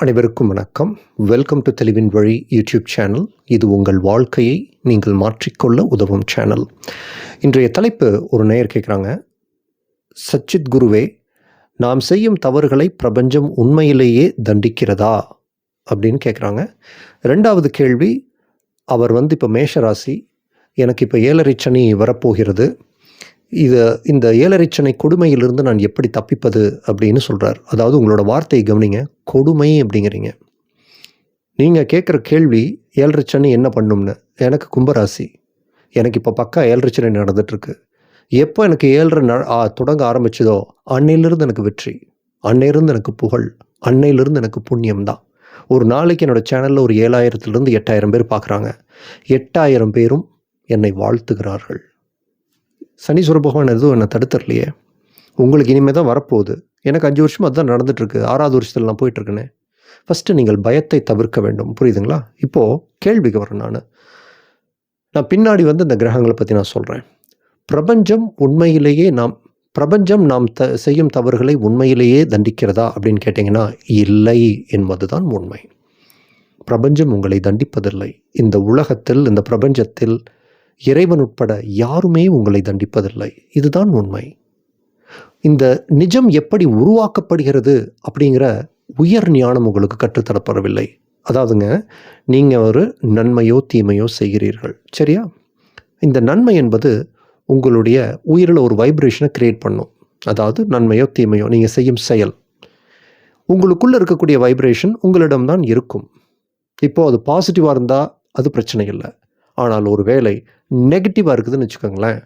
அனைவருக்கும் வணக்கம். Welcome to தெளிவின் வழி யூடியூப் சேனல் இது உங்கள் வாழ்க்கையை நீங்கள் மாற்றிக்கொள்ள உதவும் சேனல் இன்றைய தலைப்பு ஒரு நேயர் கேட்குறாங்க. சச்சித் குருவே நாம் செய்யும் தவறுகளை பிரபஞ்சம் உண்மையிலேயே தண்டிக்கிறதா? அப்படின்னு கேட்குறாங்க. ரெண்டாவது கேள்வி அவர் வந்து இப்போ மேஷராசி எனக்கு இப்போ ஏழரை சனி வரப்போகிறது. இது இந்த ஏழரைச்சனை கொடுமையிலிருந்து நான் எப்படி தப்பிப்பது அப்படின்னு சொல்கிறார் அதாவது உங்களோட வார்த்தையை கவனிங்க. கொடுமை அப்படிங்கிறீங்க. நீங்கள் கேட்குற கேள்வி ஏழரைச்சனி என்ன பண்ணும்னு? எனக்கு கும்பராசி. எனக்கு இப்போ பக்கா ஏழரைச்சனை நடந்துட்டுருக்கு. எப்போ எனக்கு ஏழரை ந தொடங்க ஆரம்பிச்சதோ அன்னையிலிருந்து எனக்கு வெற்றி. அன்னையிலிருந்து எனக்கு புகழ். அன்னையிலிருந்து எனக்கு புண்ணியம் தான். ஒரு நாளைக்கு என்னோடய சேனலில் ஒரு ஏழாயிரத்துலேருந்து எட்டாயிரம் பேர் பார்க்குறாங்க எட்டாயிரம் பேரும் என்னை வாழ்த்துகிறார்கள். சனீஸ்வர பகவான் எதுவும் என்னை தடுத்துடலையே. உங்களுக்கு இனிமேல் தான் வரப்போகுது. எனக்கு அஞ்சு வருஷம் அதுதான் நடந்துட்டுருக்கு. ஆறாவது வருஷத்தில் நான் போயிட்டுருக்கேனே. ஃபஸ்ட்டு நீங்கள் பயத்தை தவிர்க்க வேண்டும். புரியுதுங்களா? இப்போது கேள்விக்கு வரேன் நான். நான் பின்னாடி வந்து இந்த கிரகங்களை பற்றி நான் சொல்கிறேன் பிரபஞ்சம் உண்மையிலேயே நாம் பிரபஞ்சம் நாம் த செய்யும் தவறுகளை உண்மையிலேயே தண்டிக்கிறதா அப்படின்னு கேட்டிங்கன்னா இல்லை என்பதுதான் உண்மை. பிரபஞ்சம் உங்களை தண்டிப்பதில்லை. இந்த உலகத்தில் இந்த பிரபஞ்சத்தில் இறைவன் உட்பட யாருமே உங்களை தண்டிப்பதில்லை. இதுதான் உண்மை. இந்த நிஜம் எப்படி உருவாக்கப்படுகிறது அப்படிங்கிற உயர் ஞானம் உங்களுக்கு கற்றுத்தரப்படவில்லை. அதாவதுங்க நீங்கள் ஒரு நன்மையோ தீமையோ செய்கிறீர்கள். சரியா? இந்த நன்மை என்பது உங்களுடைய உயிரில் ஒரு வைப்ரேஷனை கிரியேட் பண்ணும். அதாவது நன்மையோ தீமையோ நீங்கள் செய்யும் செயல். உங்களுக்குள்ளே இருக்கக்கூடிய வைப்ரேஷன் உங்களிடம்தான் இருக்கும். இப்போது அது பாசிட்டிவாக இருந்தால் அது பிரச்சனை இல்லை. ஆனால் ஒரு வேளை நெகட்டிவாக இருக்குதுன்னு வச்சுக்கோங்களேன்.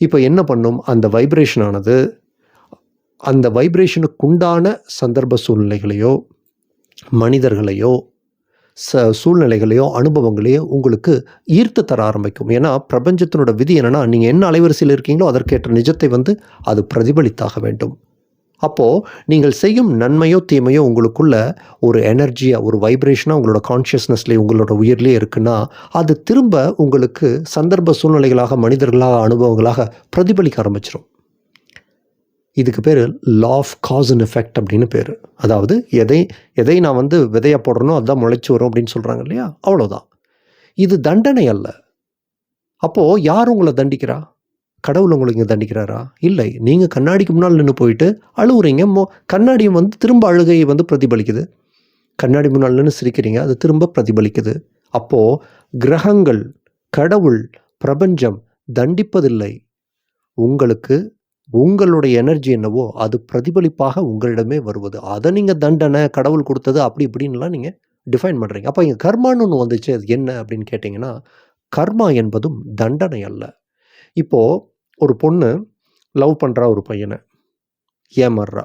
இப்போ என்ன பண்ணும்? அந்த வைப்ரேஷன் ஆனது அந்த வைப்ரேஷனுக்குண்டான சந்தர்ப்ப சூழ்நிலைகளையோ மனிதர்களையோ ச சூழ்நிலைகளையோ அனுபவங்களையோ உங்களுக்கு ஈர்த்து தர ஆரம்பிக்கும். ஏன்னா பிரபஞ்சத்தினோட விதி என்னென்னா நீங்கள் என்ன அலைவரிசையில் இருக்கீங்களோ அதற்கேற்ற நிஜத்தை வந்து அது பிரதிபலித்தாக வேண்டும். அப்போது நீங்கள் செய்யும் நன்மையோ தீமையோ உங்களுக்குள்ள ஒரு எனர்ஜியாக ஒரு வைப்ரேஷனாக உங்களோட கான்ஷியஸ்னஸ்லேயே உங்களோட உயிர்லேயே இருக்குன்னா அது திரும்ப உங்களுக்கு சந்தர்ப்ப சூழ்நிலைகளாக மனிதர்களாக அனுபவங்களாக பிரதிபலிக்க ஆரம்பிச்சிடும் இதுக்கு பேர் law of cause and effect அப்படின்னு பேர். அதாவது எதை எதை நான் வந்து விதையாக போடுறனோ அதுதான் முளைச்சி வரும் அப்படின்னு சொல்கிறாங்க இல்லையா? அவ்வளோதான் இது தண்டனை அல்ல. அப்போது யார் உங்களை தண்டிக்கிறா? கடவுள் உங்களை இங்கே தண்டிக்கிறாரா? இல்லை. நீங்கள் கண்ணாடிக்கு முன்னால் நின்று போயிட்டு அழுகுறீங்க மோ கண்ணாடியும் வந்து திரும்ப அழுகையை வந்து பிரதிபலிக்குது. கண்ணாடி முன்னால் நின்று சிரிக்கிறீங்க. அது திரும்ப பிரதிபலிக்குது. அப்போது கிரகங்கள் கடவுள் பிரபஞ்சம் தண்டிப்பதில்லை. உங்களுக்கு உங்களுடைய எனர்ஜி என்னவோ அது பிரதிபலிப்பாக உங்களிடமே வருவது. அதை நீங்கள் தண்டனை கடவுள் கொடுத்தது அப்படி இப்படின்லாம் நீங்கள் டிஃபைன் பண்ணுறீங்க அப்போ இங்கே கர்மான்னு ஒன்று வந்துச்சு. அது என்ன அப்படின்னு கேட்டிங்கன்னா கர்மா என்பதும் தண்டனை அல்ல. இப்போது ஒரு பொண்ணு லவ் பண்ணுறா ஒரு பையனை ஏமாறுறா.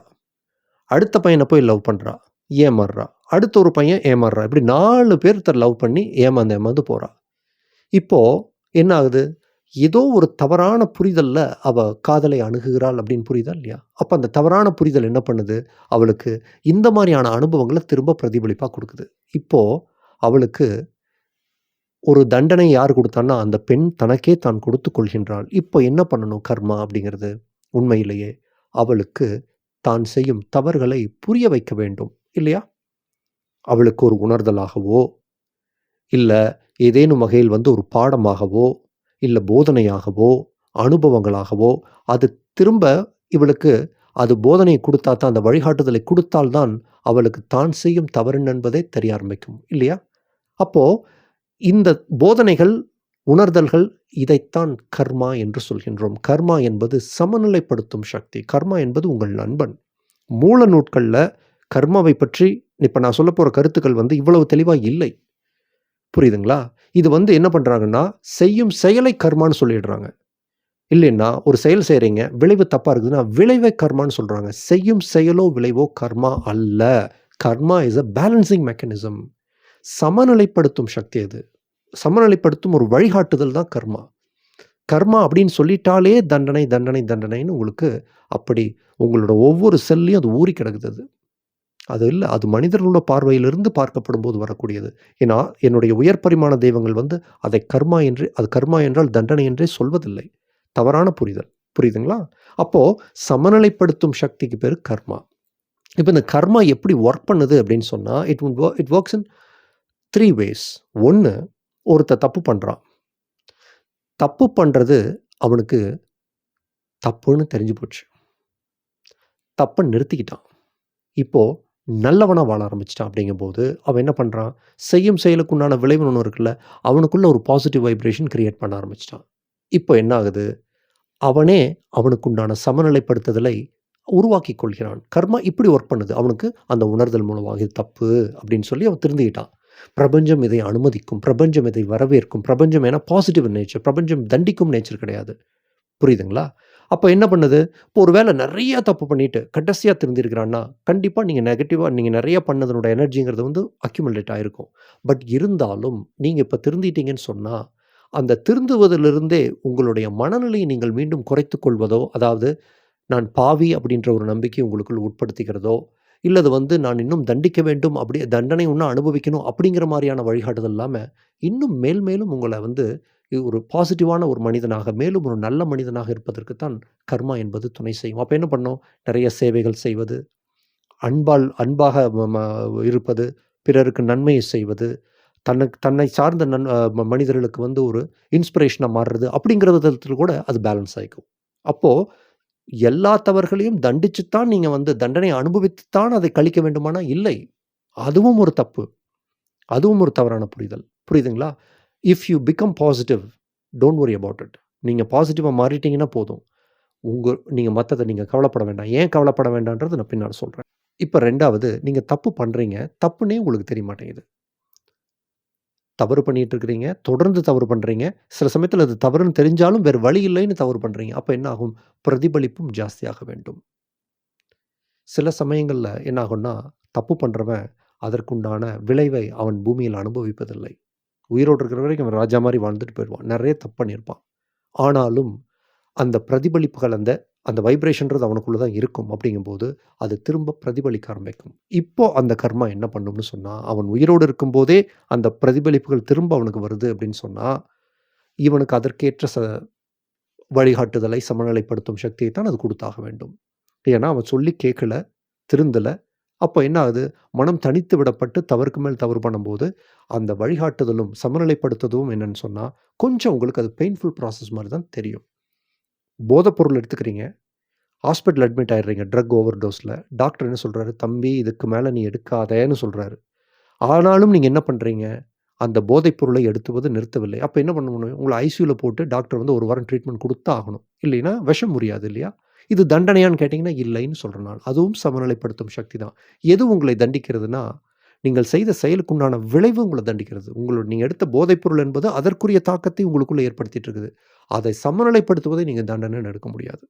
அடுத்த பையனை போய் லவ் பண்ணுறா ஏமாறுறா. அடுத்த ஒரு பையன் ஏமாறுறா. இப்படி நாலு பேர்த்த லவ் பண்ணி ஏமாந்து ஏமாந்து போகிறா இப்போது என்ன ஆகுது? ஏதோ ஒரு தவறான புரிதலில் அவள் காதலை அணுகுகிறாள் அப்படின்னு புரியுதா இல்லையா? அப்போ அந்த தவறான புரிதல் என்ன பண்ணுது? அவளுக்கு இந்த மாதிரியான அனுபவங்களை திரும்ப பிரதிபலிப்பாக கொடுக்குது. இப்போது அவளுக்கு ஒரு தண்டனை யார் கொடுத்தான்னா அந்த பெண் தனக்கே தான் கொடுத்து கொள்கின்றாள். இப்போ என்ன பண்ணணும்? கர்மா அப்படிங்கிறது உண்மையிலேயே அவளுக்கு தான் செய்யும் தவறுகளை புரிய வைக்க வேண்டும் இல்லையா? அவளுக்கு ஒரு உணர்தலாகவோ இல்லை ஏதேனும் வகையில் வந்து ஒரு பாடமாகவோ இல்லை போதனையாகவோ அனுபவங்களாகவோ அது திரும்ப இவளுக்கு அது போதனையை கொடுத்தா தான் அந்த வழிகாட்டுதலை கொடுத்தால்தான் அவளுக்கு தான் செய்யும் தவறு என்பதை தெரிய ஆரம்பிக்கும் இல்லையா? அப்போது இந்த போதனைகள் உணர்தல்கள் இதைத்தான் கர்மா என்று சொல்கின்றோம். கர்மா என்பது சமநிலைப்படுத்தும் சக்தி. கர்மா என்பது உங்கள் நண்பன். மூல நூட்களில் கர்மாவை பற்றி இப்போ நான் சொல்ல போகிற கருத்துக்கள் வந்து இவ்வளவு தெளிவாக இல்லை. புரியுதுங்களா? இது வந்து என்ன பண்ணுறாங்கன்னா செய்யும் செயலை கர்மான்னு சொல்லிடுறாங்க. இல்லைன்னா ஒரு செயல் செய்கிறீங்க விளைவு தப்பாக இருக்குதுன்னா விளைவை கர்மான்னு சொல்கிறாங்க செய்யும் செயலோ விளைவோ கர்மா அல்ல. Karma is a balancing mechanism சமநிலைப்படுத்தும் சக்தி அது. சமநிலைப்படுத்தும் ஒரு வழிகாட்டுதல் தான் கர்மா. கர்மா அப்படின்னு சொல்லிட்டாலே தண்டனை தண்டனை தண்டனைன்னு உங்களுக்கு அப்படி உங்களோட ஒவ்வொரு செல்லையும் அது ஊறி கிடக்குது. அது இல்லை அது மனிதர்களோட பார்வையிலிருந்து பார்க்கப்படும் போது வரக்கூடியது. ஏன்னா என்னுடைய உயர் பரிமாண தெய்வங்கள் வந்து அதை கர்மா என்று அது கர்மா என்றால் தண்டனை என்றே சொல்வதில்லை. தவறான புரிதல். புரியுதுங்களா? அப்போது சமநிலைப்படுத்தும் சக்திக்கு பேர் கர்மா. இப்போ இந்த கர்மா எப்படி ஒர்க் பண்ணுது அப்படின்னு சொன்னால் it would it works in three ways ஒன்று ஒருத்த தப்பு பண்ணுறான் தப்பு பண்ணுறது அவனுக்கு தப்புன்னு தெரிஞ்சு போச்சு. தப்பை நிறுத்திக்கிட்டான். இப்போது நல்லவனாக வாழ ஆரம்பிச்சிட்டான் அப்படிங்கும்போது அவன் என்ன பண்ணுறான் செய்யும் செயலுக்குண்டான விளைவு ஒன்று இருக்குல்ல அவனுக்குள்ள ஒரு பாசிட்டிவ் வைப்ரேஷன் கிரியேட் பண்ண ஆரம்பிச்சிட்டான். இப்போ என்ன ஆகுது? அவனே அவனுக்குண்டான சமநிலைப்படுத்துதலை உருவாக்கி கொள்கிறான். கர்மா இப்படி ஒர்க் பண்ணுது. அவனுக்கு அந்த உணர்தல் மூலமாக இது தப்பு அப்படின்னு சொல்லி அவன் திருந்திக்கிட்டான். பிரபஞ்சம் இதை அனுமதிக்கும் பிரபஞ்சம் இதை வரவேற்கும் பிரபஞ்சம் ஏன்னா பாசிட்டிவ் நேச்சர் பிரபஞ்சம் தண்டிக்கும் நேச்சர் கிடையாது. புரியுதுங்களா? அப்போ என்ன பண்ணுது? இப்போ ஒரு வேளை நிறையா தப்பு பண்ணிவிட்டு கடைசியாக திருந்திருக்கிறான்னா கண்டிப்பாக நீங்கள் நெகட்டிவாக நீங்கள் நிறைய பண்ணதனோட எனர்ஜிங்கிறது வந்து அக்யூமுலேட் ஆகிருக்கும் பட் இருந்தாலும் நீங்கள் இப்போ திருந்திட்டீங்கன்னு சொன்னால் அந்த திருந்துவதிலிருந்தே உங்களுடைய மனநிலையை நீங்கள் மீண்டும் குறைத்து கொள்வதோ அதாவது நான் பாவி அப்படின்ற ஒரு நம்பிக்கை உங்களுக்குள் உட்படுத்திக்கிறதோ இல்லது வந்து நான் இன்னும் தண்டிக்க வேண்டும் அப்படி தண்டனை இன்னும் அனுபவிக்கணும் அப்படிங்கிற மாதிரியான வழிகாட்டுதல் இல்லாமல் இன்னும் மேல் மேலும் உங்களை வந்து ஒரு பாசிட்டிவான ஒரு மனிதனாக மேலும் ஒரு நல்ல மனிதனாக இருப்பதற்கு தான் கர்மா என்பது துணை செய்யும். அப்போ என்ன பண்ணோம் நிறைய சேவைகள் செய்வது அன்பால் அன்பாக ம- இருப்பது பிறருக்கு நன்மையை செய்வது தனக்கு தன்னை சார்ந்த நன் மனிதர்களுக்கு வந்து ஒரு இன்ஸ்பிரேஷனாக மாறுறது அப்படிங்கிற விதத்தில் கூட அது பேலன்ஸ் ஆகிக்கும் அப்போது எல்லா தவறுகளையும் தண்டிச்சுத்தான் நீங்கள் வந்து தண்டனை அனுபவித்துத்தான் அதை கழிக்க வேண்டுமானா? இல்லை. அதுவும் ஒரு தப்பு. அதுவும் ஒரு தவறான புரிதல். புரியுதுங்களா? If you become positive don't worry about it நீங்கள் பாசிட்டிவாக மாறிட்டீங்கன்னா போதும். உங்கள் நீங்கள் மற்றதை நீங்கள் கவலைப்பட வேண்டாம். ஏன் கவலைப்பட வேண்டான்றது நான் பின்னால் சொல்கிறேன் இப்போ ரெண்டாவது நீங்கள் தப்பு பண்ணுறீங்க தப்புன்னே உங்களுக்கு தெரிய மாட்டேங்குது. தவறு பண்ணிட்டு இருக்கிறீங்க தொடர்ந்து தவறு பண்ணுறீங்க சில சமயத்தில் அது தவறுன்னு தெரிஞ்சாலும் வேறு வழி இல்லைன்னு தவறு பண்ணுறீங்க அப்போ என்ன ஆகும் பிரதிபலிப்பும் ஜாஸ்தியாக வேண்டும். சில சமயங்களில் என்ன ஆகும்னா தப்பு பண்ணுறவன் அதற்குண்டான விளைவை அவன் பூமியில் அனுபவிப்பதில்லை. உயிரோடு இருக்கிற வரைக்கும் அவன் ராஜா மாதிரி வாழ்ந்துட்டு போயிடுவான். நிறைய தப்பு பண்ணியிருப்பான். ஆனாலும் அந்த பிரதிபலிப்புகள் அந்த அந்த வைப்ரேஷன்றது அவனுக்குள்ளே தான் இருக்கும் அப்படிங்கும்போது அது திரும்ப பிரதிபலிக்க ஆரம்பிக்கும். இப்போ அந்த கர்மா என்ன பண்ணும்னு சொன்னால் அவன் உயிரோடு இருக்கும்போதே அந்த பிரதிபலிப்புகள் திரும்ப அவனுக்கு வருது அப்படின்னு சொன்னால் இவனுக்கு அதற்கேற்ற ச வழிகாட்டுதலை சமநிலைப்படுத்தும் சக்தியை தான் அது கொடுத்தாக வேண்டும். ஏன்னா அவன் சொல்லி கேட்கல திருந்தலை. அப்போ என்ன ஆகுது? மனம் தனித்து விடப்பட்டு தவறுக்கு மேல் தவறு பண்ணும்போது அந்த வழிகாட்டுதலும் சமநிலைப்படுத்துவதும் என்னன்னு சொன்னால் கொஞ்சம் உங்களுக்கு அது பெயின்ஃபுல் ப்ராசஸ் மாதிரி தான் தெரியும். போதைப்பொருள் எடுத்துக்கிறீங்க. ஹாஸ்பிட்டல் அட்மிட் ஆயிடுறீங்க ட்ரக் ஓவர் டோஸில் டாக்டர் என்ன சொல்கிறாரு தம்பி இதுக்கு மேலே நீ எடுக்காதேன்னு சொல்கிறாரு ஆனாலும் நீங்கள் என்ன பண்ணுறீங்க அந்த போதைப் பொருளை எடுத்துவது நிறுத்தவில்லை. அப்போ என்ன பண்ண முடியும்? உங்களை ஐசியூவில் போட்டு டாக்டர் வந்து ஒரு வாரம் ட்ரீட்மெண்ட் கொடுத்தா ஆகணும். இல்லைன்னா விஷம் முடியாது இல்லையா? இது தண்டனையான்னு கேட்டிங்கன்னா இல்லைன்னு சொல்கிறேன் அதுவும் சமநிலைப்படுத்தும் சக்தி தான். எது உங்களை தண்டிக்கிறதுனா நீங்கள் செய்த செயலுக்குண்டான விளைவு உங்களை தண்டிக்கிறது. உங்களோட நீங்கள் எடுத்த போதைப்பொருள் என்பது அதற்குரிய தாக்கத்தை உங்களுக்குள்ளே ஏற்படுத்திட்டு இருக்குது அதை சமநிலைப்படுத்துவதை நீங்கள் தண்டனைன்னு எடுக்க முடியாது.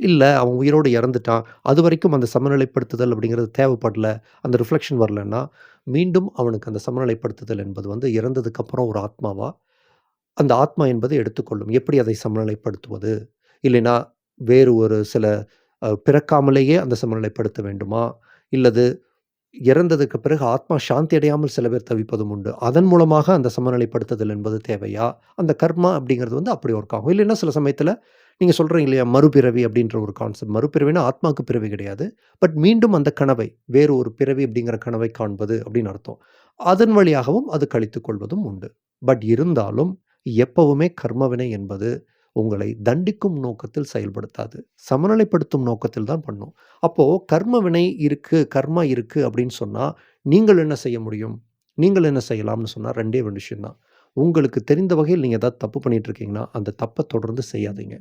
இல்லை அவன் உயிரோடு இறந்துட்டான். அது வரைக்கும் அந்த சமநிலைப்படுத்துதல் அப்படிங்கிறது தேவைப்படல. அந்த ரிஃப்ளெக்ஷன் வரலன்னா மீண்டும் அவனுக்கு அந்த சமநிலைப்படுத்துதல் என்பது வந்து இறந்ததுக்கப்புறம் ஒரு ஆத்மாவா? அந்த ஆத்மா என்பதை எடுத்துக்கொள்ளும். எப்படி அதை சமநிலைப்படுத்துவது? இல்லைன்னா வேறு ஒரு சில பிறக்காமலேயே அந்த சமநிலைப்படுத்த வேண்டுமா? இல்லது இறந்ததுக்கு பிறகு ஆத்மா சாந்தி அடையாமல் சில பேர் தவிப்பதும் உண்டு. அதன் மூலமாக அந்த சமநிலைப்படுத்துதல் என்பது தேவையா? அந்த கர்மா அப்படிங்கிறது வந்து அப்படி ஒர்க் ஆகும். இல்லைன்னா சில சமயத்தில் நீங்கள் சொல்கிறீங்க இல்லையா மறுபிறவி அப்படின்ற ஒரு கான்செப்ட் மறுபிறவினா ஆத்மாவுக்கு பிறவி கிடையாது. பட் மீண்டும் அந்த கனவை வேறு ஒரு பிறவி அப்படிங்கிற கனவை காண்பது அப்படின்னு அர்த்தம். அதன் வழியாகவும் அது கழித்து கொள்வதும் உண்டு. பட் இருந்தாலும் எப்பவுமே கர்மவினை என்பது உங்களை தண்டிக்கும் நோக்கத்தில் செயல்படுத்தாது. சமநிலைப்படுத்தும் நோக்கத்தில் தான் பண்ணும். அப்போது கர்ம வினை இருக்குது கர்மா இருக்குது அப்படின்னு சொன்னால் நீங்கள் என்ன செய்ய முடியும்? நீங்கள் என்ன செய்யலாம்னு சொன்னால் ரெண்டே ரெண்டு விஷயம்தான். உங்களுக்கு தெரிந்த வகையில் நீங்கள் ஏதாவது தப்பு பண்ணிட்டு இருக்கீங்கன்னா அந்த தப்பை தொடர்ந்து செய்யாதீங்க.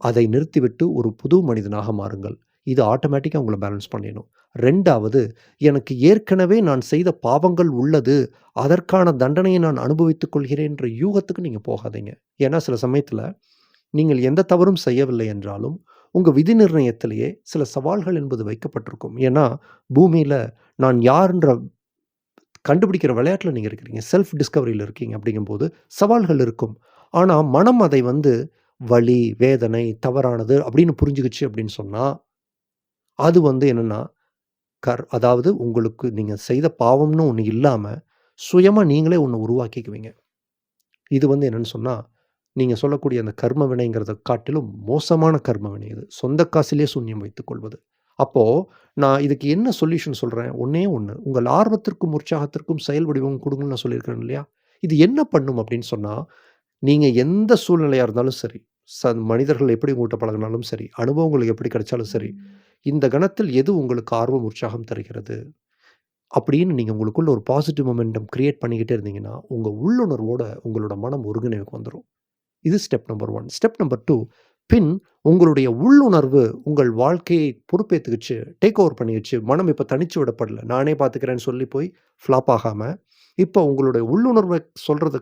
அதை நிறுத்திவிட்டு ஒரு புது மனிதனாக மாறுங்கள். இது ஆட்டோமேட்டிக்காக உங்களை பேலன்ஸ் பண்ணிடணும் ரெண்டாவது எனக்கு ஏற்கனவே நான் செய்த பாவங்கள் உள்ளது அதற்கான தண்டனையை நான் அனுபவித்துக் கொள்கிறேன்ற யூகத்துக்கு நீங்கள் போகாதீங்க. ஏன்னா சில சமயத்தில் நீங்கள் எந்த தவறும் செய்யவில்லை என்றாலும் உங்கள் விதி நிர்ணயத்திலேயே சில சவால்கள் என்பது வைக்கப்பட்டிருக்கும். ஏன்னா பூமியில் நான் யாருன்ற கண்டுபிடிக்கிற விளையாட்டில் நீங்கள் இருக்கிறீங்க. செல்ஃப் டிஸ்கவரியில் இருக்கீங்க அப்படிங்கும்போது சவால்கள் இருக்கும். ஆனால் மனம் அதை வந்து வலி வேதனை தவறானது அப்படின்னு புரிஞ்சுக்கிச்சு அப்படின்னு சொன்னால் அது வந்து என்னென்னா கர் அதாவது உங்களுக்கு நீங்கள் செய்த பாவம்னு ஒன்று இல்லாமல் சுயமாக நீங்களே ஒன்று உருவாக்கிக்குவீங்க. இது வந்து என்னென்னு சொன்னால் நீங்கள் சொல்லக்கூடிய அந்த கர்ம வினைங்கிறத காட்டிலும் மோசமான கர்ம வினை இது. சொந்த காசிலே சூன்யம் வைத்துக் கொள்வது. அப்போது நான் இதுக்கு என்ன சொல்யூஷன் சொல்கிறேன் ஒன்றே ஒன்று உங்கள் ஆர்வத்திற்கும் உற்சாகத்திற்கும் செயல் வடிவம் கொடுங்கன்னு நான் சொல்லியிருக்கிறேன் இல்லையா? இது என்ன பண்ணும் அப்படின்னு சொன்னால் நீங்கள் எந்த சூழ்நிலையாக இருந்தாலும் சரி ச மனிதர்கள் எப்படி உங்கள்கிட்ட பழகினாலும் சரி அனுபவங்கள் எப்படி கிடைச்சாலும் சரி இந்த கணத்தில் எது உங்களுக்கு ஆர்வம் உற்சாகம் தருகிறது? அப்படின்னு நீங்கள் உங்களுக்குள்ள ஒரு பாசிட்டிவ் மொமெண்டம் க்ரியேட் பண்ணிக்கிட்டே இருந்தீங்கன்னா உங்கள் உள்ளுணர்வோட உங்களோட மனம் ஒருங்கிணைவுக்கு வந்துடும் இது step number one step number two பின் உங்களுடைய உள்ளுணர்வு உங்கள் வாழ்க்கையை பொறுப்பேற்றுக்கிச்சு டேக் ஓவர் பண்ணிக்கிச்சு மனம் இப்போ தனிச்சு விடப்படல. நானே பார்த்துக்கிறேன்னு சொல்லி போய் ஃப்ளாப் ஆகாமல் இப்போ உங்களுடைய உள்ளுணர்வை சொல்கிறத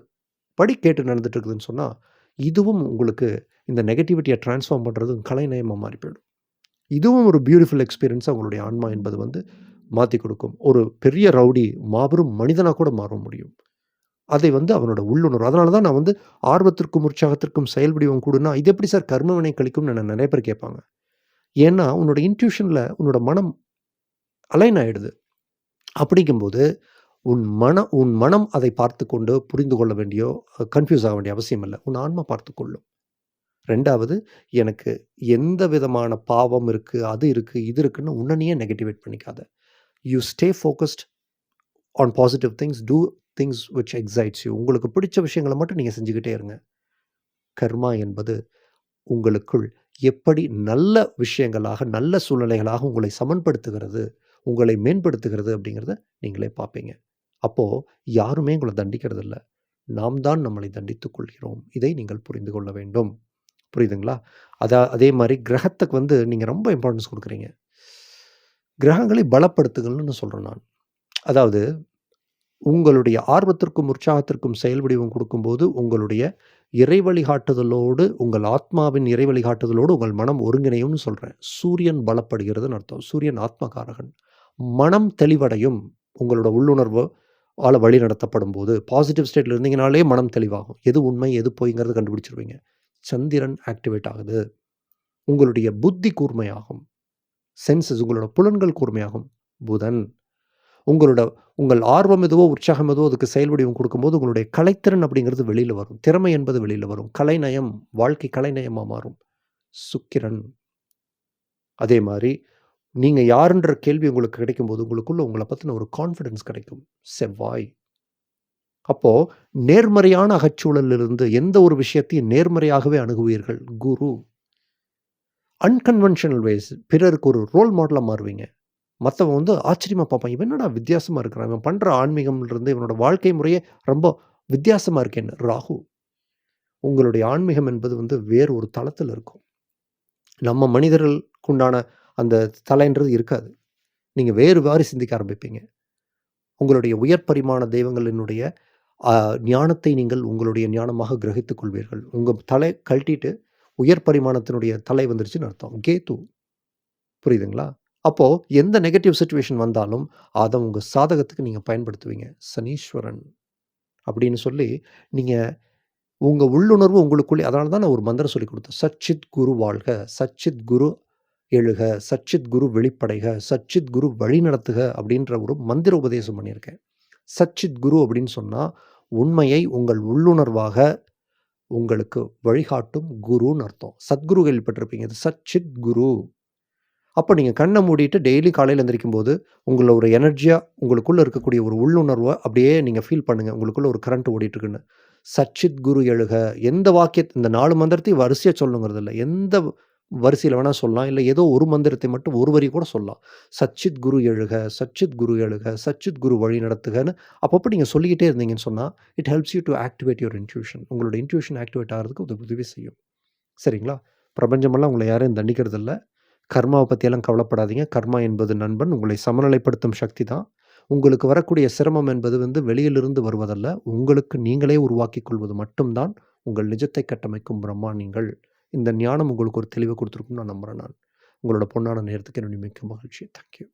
படி கேட்டு நடந்துட்டு இருக்குதுன்னு சொன்னால் இதுவும் உங்களுக்கு இந்த நெகட்டிவிட்டியை ட்ரான்ஸ்ஃபார்ம் பண்ணுறது கலைநயமாக மாறி போயிடும். இதுவும் ஒரு பியூட்டிஃபுல் எக்ஸ்பீரியன்ஸாக உங்களுடைய ஆன்மா என்பது வந்து மாற்றி கொடுக்கும். ஒரு பெரிய ரவுடி மாபெரும் மனிதனாக கூட மாற முடியும். அதை வந்து அவனோட உள்ளுணர்வு. அதனால தான் நான் வந்து ஆர்வத்திற்கும் உற்சாகத்திற்கும் செயல்படிவம் கூடுனா இது எப்படி சார் கர்மவினை கழிக்கும்னு நான் நிறைய பேர் கேட்பாங்க. ஏன்னா உன்னோட இன்ட்யூஷனில் உன்னோட மனம் அலைன் ஆகிடுது அப்படிங்கும்போது உன் மன உன் மனம் அதை பார்த்து கொண்டு புரிந்து கொள்ள வேண்டியோ கன்ஃபியூஸ் ஆக வேண்டிய அவசியம் இல்லை. உன் ஆன்மா பார்த்து கொள்ளும் ரெண்டாவது எனக்கு எந்த விதமான பாவம் இருக்குது அது இருக்குது இது இருக்குன்னு உன்னனையே நெகட்டிவேட் பண்ணிக்காத. You stay focused on positive things do things which excites you உங்களுக்கு பிடிச்ச விஷயங்களை மட்டும் நீங்கள் செஞ்சுக்கிட்டே இருங்க. கர்மா என்பது உங்களுக்குள் எப்படி நல்ல விஷயங்களாக நல்ல சூழ்நிலைகளாக உங்களை சமன்படுத்துகிறது உங்களை மேம்படுத்துகிறது அப்படிங்கிறத நீங்களே பார்ப்பீங்க. அப்போது யாருமே உங்களை தண்டிக்கிறது இல்லை நாம் தான் நம்மளை தண்டித்துக் கொள்கிறோம். இதை நீங்கள் புரிந்து கொள்ள வேண்டும். புரியுதுங்களா? அதா அதே மாதிரி கிரகத்துக்கு வந்து நீங்கள் ரொம்ப இம்பார்ட்டன்ஸ் கொடுக்குறீங்க. கிரகங்களை பலப்படுத்துகள்னு சொல்கிறேன் நான். அதாவது உங்களுடைய ஆர்வத்திற்கும் உற்சாகத்திற்கும் செயல் வடிவம் கொடுக்கும்போது உங்களுடைய இறை வழிகாட்டுதலோடு உங்கள் ஆத்மாவின் இறை வழிகாட்டுதலோடு உங்கள் மனம் ஒருங்கிணையும்னு சொல்கிறேன் சூரியன் பலப்படுகிறதுன்னு அர்த்தம். சூரியன் ஆத்மகாரகன். மனம் தெளிவடையும். உங்களோட உள்ளுணர்வு ஆள வழி நடத்தப்படும் போது பாசிட்டிவ் ஸ்டேட்டில் இருந்தீங்கனாலே மனம் தெளிவாகும். எது உண்மை எது பொய்ங்கிறது கண்டுபிடிச்சிருவீங்க. சந்திரன் ஆக்டிவேட் ஆகுது. உங்களுடைய புத்தி கூர்மையாகும். சென்சஸ் உங்களோட புலன்கள் கூர்மையாகும். புதன் உங்களோட உங்கள் ஆர்வம் எதுவோ உற்சாகம் எதுவோ அதுக்கு செயல் வடிவம் கொடுக்கும்போது உங்களுடைய கலைத்திறன் அப்படிங்கிறது வெளியில் வரும். திறமை என்பது வெளியில் வரும். கலைநயம் வாழ்க்கை கலைநயமாக மாறும். சுக்கிரன். அதே மாதிரி நீங்கள் யாருன்ற கேள்வி உங்களுக்கு கிடைக்கும்போது உங்களுக்குள்ள உங்களை பற்றின ஒரு கான்ஃபிடென்ஸ் கிடைக்கும். செவ்வாய். அப்போது நேர்மறையான அகச்சூழலிலிருந்து எந்த ஒரு விஷயத்தையும் நேர்மறையாகவே அணுகுவீர்கள். குரு. அன்கன்வென்ஷனல் வேஸ் பிறருக்கு ஒரு ரோல் மாடலாக மாறுவீங்க. மற்றவன் வந்து ஆச்சரியமாக பார்ப்பான் இவன் என்னடா வித்தியாசமாக இருக்கிறான்? இவன் பண்ணுற ஆன்மீகம்லேருந்து இவனோட வாழ்க்கை முறையே ரொம்ப வித்தியாசமாக இருக்கேன்னு. ராகு. உங்களுடைய ஆன்மீகம் என்பது வந்து வேறு ஒரு தளத்தில் இருக்கும். நம்ம மனிதர்களுக்கு உண்டான அந்த தலைன்றது இருக்காது. நீங்கள் வேறு வாரி சிந்திக்க ஆரம்பிப்பீங்க. உங்களுடைய உயர் பரிமாண தெய்வங்களினுடைய ஞானத்தை நீங்கள் உங்களுடைய ஞானமாக கிரகித்துக் கொள்வீர்கள். உங்கள் தலை கழட்டிட்டு உயர் பரிமாணத்தினுடைய தலை வந்துருச்சுன்னு அர்த்தம். கேத்து புரியுதுங்களா? அப்போது எந்த நெகட்டிவ் சுச்சுவேஷன் வந்தாலும் அதை உங்கள் சாதகத்துக்கு நீங்கள் பயன்படுத்துவீங்க. சனீஸ்வரன் அப்படின்னு சொல்லி நீங்கள் உங்கள் உள்ளுணர்வு உங்களுக்குள்ளே அதனால தான் நான் ஒரு மந்திரம் சொல்லி கொடுத்தேன். சச்சித் குரு வாழ்க சச்சித் குரு எழுக சச்சித் குரு வெளிப்படைக சச்சித் குரு வழி நடத்துக அப்படின்ற ஒரு மந்திர உபதேசம் பண்ணியிருக்கேன். சச்சித் குரு அப்படின்னு சொன்னால் உண்மையை உங்கள் உள்ளுணர்வாக உங்களுக்கு வழிகாட்டும் குருன்னு அர்த்தம். சத்குரு கேள்விப்பட்டிருப்பீங்க. இது சச்சித் குரு. அப்போ நீங்கள் கண்ணை மூடிட்டு டெய்லி காலையில் எந்திரிக்கும் போது உங்களை ஒரு எனர்ஜியாக உங்களுக்குள்ளே இருக்கக்கூடிய ஒரு உள்ளுணர்வை அப்படியே நீங்கள் ஃபீல் பண்ணுங்கள் உங்களுக்குள்ளே ஒரு கரண்ட் ஓடிட்டுருக்குன்னு. சச்சித் குரு எழுக. எந்த வாக்கிய இந்த நாலு மந்திரத்தையும் வரிசையாக சொல்லுங்கிறது இல்லை எந்த வரிசையில் வேணால் சொல்லலாம். இல்லை ஏதோ ஒரு மந்திரத்தை மட்டும் ஒரு வரி கூட சொல்லலாம். சச்சித் குரு எழுக சச்சித் குரு எழுக சச்சித் குரு வழி நடத்துகன்னு அப்பப்போ நீங்கள் சொல்லிக்கிட்டே இருந்தீங்கன்னு சொன்னால் it helps you to activate your intuition உங்களோட இன்ட்யூஷன் ஆக்டிவேட் ஆகிறதுக்கு உதவி உதவி செய்யும். சரிங்களா? பிரபஞ்சமெல்லாம் உங்களை யாரையும் தண்டிக்கிறது இல்லை கர்மாவை பற்றியெல்லாம் கவலைப்படாதீங்க. கர்மா என்பது நண்பன். உங்களை சமநிலைப்படுத்தும் சக்தி தான். உங்களுக்கு வரக்கூடிய சிரமம் என்பது வந்து வெளியிலிருந்து வருவதல்ல. உங்களுக்கு நீங்களே உருவாக்கி கொள்வது மட்டும்தான். உங்கள் நிஜத்தை கட்டமைக்கும் பிரம்மா நீங்கள். இந்த ஞானம் உங்களுக்கு ஒரு தெளிவை கொடுத்துருக்குன்னு நான் நம்புகிறேன் நான். உங்களோட பொண்ணான நேரத்துக்கு என்னுடைய மிக்க மகிழ்ச்சி. தேங்க்யூ